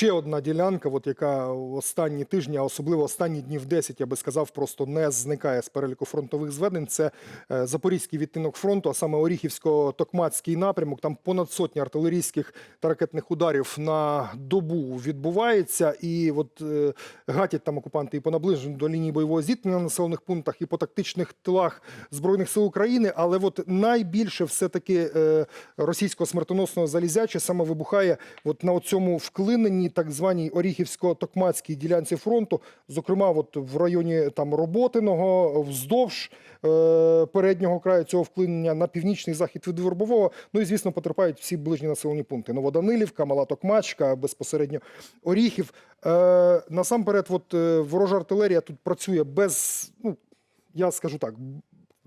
ще одна ділянка, от яка останні тижні, а особливо останні дні в 10, я би сказав, просто не зникає з переліку фронтових зведень. Це е, Запорізький відтинок фронту, а саме Оріхівсько-Токмацький напрямок. Там понад сотні артилерійських та ракетних ударів на добу відбувається. І от е, гатять там окупанти і по наближенню до лінії бойового зіткнення на населених пунктах, і по тактичних тилах збройних сил України. Але от найбільше все таки е, російського смертоносного залізяча саме вибухає от на цьому вклиненні, так званій Оріхівсько-Токмацькій ділянці фронту, зокрема, от в районі там Роботиного, вздовж е, переднього краю цього вклинення на північний захід від Вербового. Ну і звісно, потерпають всі ближні населені пункти: Новоданилівка, Мала Токмачка, безпосередньо Оріхів. Е, насамперед, от е, ворожа артилерія тут працює без, ну я скажу так,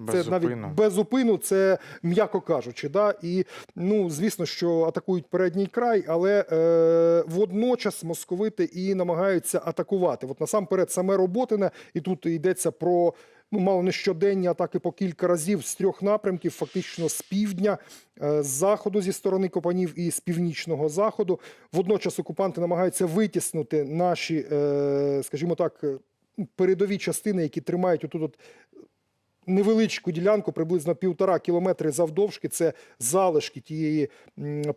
Без це навіть без зупину, це м'яко кажучи. Да? І ну, звісно, що атакують передній край, але е, водночас московити і намагаються атакувати. От насамперед, саме Роботине, і тут йдеться про. Ну, мало не щоденні атаки по кілька разів з трьох напрямків, фактично з півдня, е, з заходу зі сторони Копанів і з північного заходу. Водночас окупанти намагаються витіснути наші, е, скажімо так, е, передові частини, які тримають отут от невеличку ділянку, приблизно півтора кілометри завдовжки. Це залишки тієї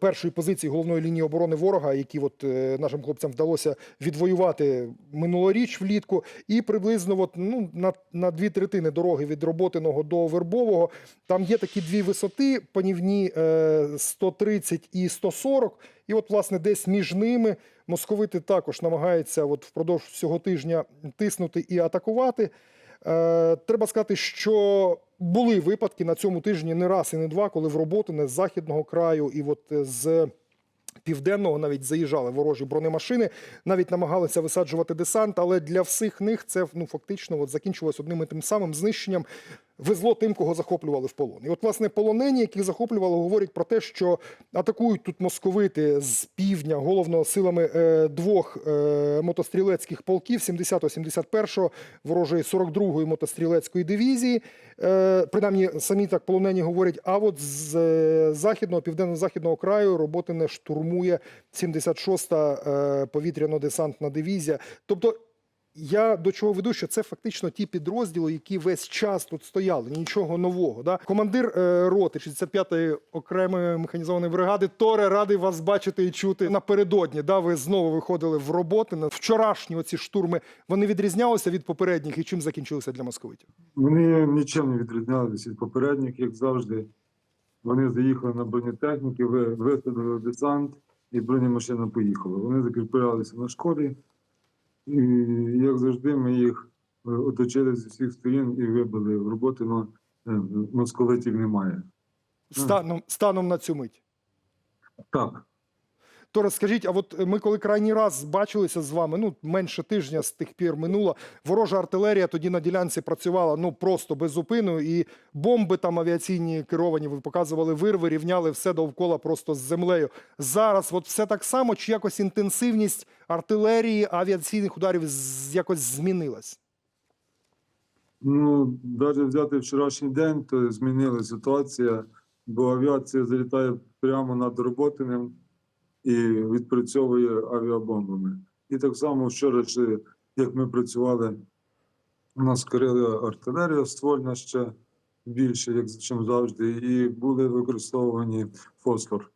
першої позиції головної лінії оборони ворога, які от е, нашим хлопцям вдалося відвоювати минулоріч влітку, і приблизно от, ну, на, на дві третини дороги від Роботиного до Вербового. Там є такі дві висоти панівні е, 130 і 140. І от, власне, десь між ними московити також намагаються от впродовж всього тижня тиснути і атакувати. Е, треба сказати, що були випадки на цьому тижні не раз і не два, коли в роботи не з західного краю і от е, з південного навіть заїжджали ворожі бронемашини, навіть намагалися висаджувати десант, але для всіх них це ну фактично от закінчилось одним і тим самим знищенням. Везло тим, кого захоплювали в полон. І от, власне, полонені, яких захоплювали, говорять про те, що атакують тут московити з півдня, головно силами е, двох е, мотострілецьких полків 70-го, 71-го, ворожої 42-ї мотострілецької дивізії. Е, принаймні, самі так полонені говорять. А от з е, західного, південно-західного краю роботи не штурмує 76-та е, повітряно-десантна дивізія. Тобто я до чого веду, що це фактично ті підрозділи, які весь час тут стояли, нічого нового. Да? Командир е, роти 65-ї окремої механізованої бригади Торе радий вас бачити і чути напередодні. Да? Ви знову виходили в роботи. На вчорашні оці штурми вони відрізнялися від попередніх і чим закінчилися для московитів? Вони нічим не відрізнялися від попередніх, як завжди. Вони заїхали на бронетехніки, ви- висадили десант, і бронемашина поїхала. Вони закріплялися на школі, і як завжди, ми їх е, оточили з усіх сторін і вибили. В роботи на московитів немає. Станом, станом на цю мить. Так, То скажіть, а от ми коли крайній раз бачилися з вами, ну менше тижня з тих пір минуло. Ворожа артилерія тоді на ділянці працювала ну просто без зупину, і бомби там авіаційні керовані. Ви показували вирви, рівняли все довкола просто з землею. Зараз от все так само, чи якось інтенсивність артилерії авіаційних ударів якось змінилась? ну навіть взяти вчорашній день, то змінила ситуація, бо авіація залітає прямо над Роботиним і відпрацьовує авіабомбами. І так само вчора, як ми працювали, у нас корила артилерія ствольна ще більше, як чим завжди, і були використовувані фосфор.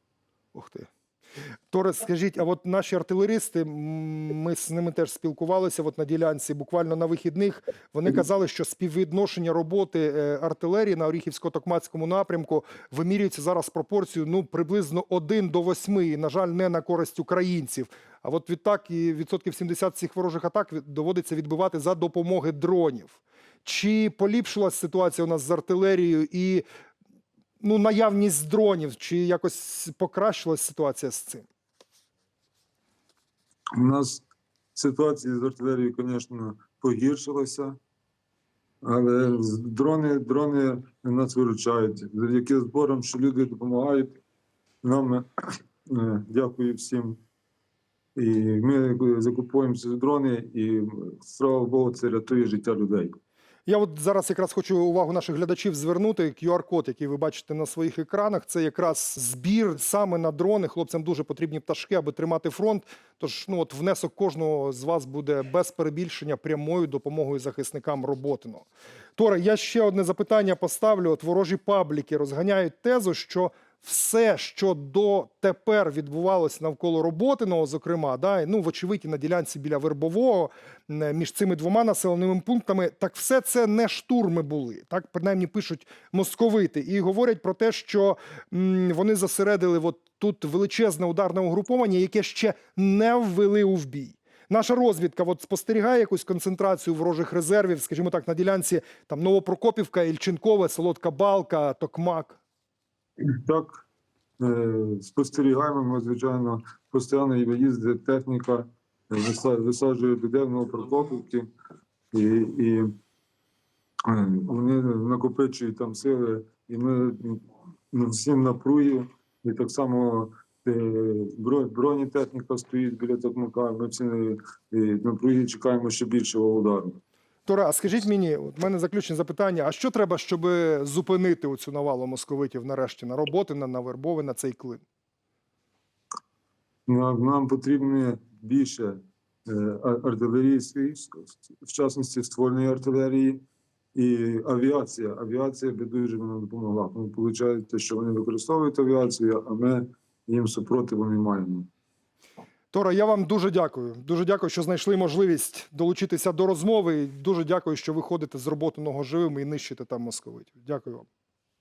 Ух ти. Торе, скажіть, а от наші артилеристи, ми з ними теж спілкувалися от на ділянці буквально на вихідних. Вони казали, що співвідношення роботи е, артилерії на Оріхівсько-Токмацькому напрямку вимірюється зараз пропорцію ну, приблизно 1 до 8, і, на жаль, не на користь українців. А от відтак і відсотків 70 цих ворожих атак доводиться відбивати за допомоги дронів. Чи поліпшилась ситуація у нас з артилерією і ну, наявність дронів, чи якось покращилась ситуація з цим? У нас ситуація з артилерією, звісно, погіршилася, але дрони, дрони нас виручають. Завдяки зборам, що люди допомагають нам, е, дякую всім. І ми закупуємо ці дрони, і слава Богу, це рятує життя людей. Я от зараз якраз хочу увагу наших глядачів звернути. QR-код, який ви бачите на своїх екранах, це якраз збір саме на дрони. Хлопцям дуже потрібні пташки, аби тримати фронт. Тож, ну от внесок кожного з вас буде без перебільшення прямою допомогою захисникам роботиного. Тора, я ще одне запитання поставлю. От ворожі пабліки розганяють тезу, що все, що до тепер відбувалось навколо роботиного, зокрема, да, ну, вочевидь, на ділянці біля Вербового, м, між цими двома населеними пунктами, так все це не штурми були. Так, принаймні пишуть московити. І говорять про те, що м, вони засередили от тут величезне ударне угруповання, яке ще не ввели у вбій. Наша розвідка от спостерігає якусь концентрацію ворожих резервів, скажімо так, на ділянці там Новопрокопівка, Ільченкове, Солодка Балка, Токмак. Так, е, спостерігаємо, ми, звичайно, постійно їздить техніка, е, висаджує людей в Новопрокопівки, і, і е, вони накопичують там сили, і ми ну, всім напруги, і так само бронетехніка стоїть біля Токмака, ми всі напруги чекаємо ще більшого удару. Тора, а скажіть мені, от в мене заключне запитання: а що треба, щоб зупинити оцю навалу московитів нарешті на роботи, на, на вербови, на цей клин? Нам, нам потрібно більше е, ар- артилерійської, в частності ствольної артилерії і авіація. Авіація би дуже нам допомогла. Ну, Виходить, що вони використовують авіацію, а ми їм супротиву не маємо. Тора, я вам дуже дякую. Дуже дякую, що знайшли можливість долучитися до розмови. І дуже дякую, що ви ходите з роботи ногоживими і нищите там московитів. Дякую вам.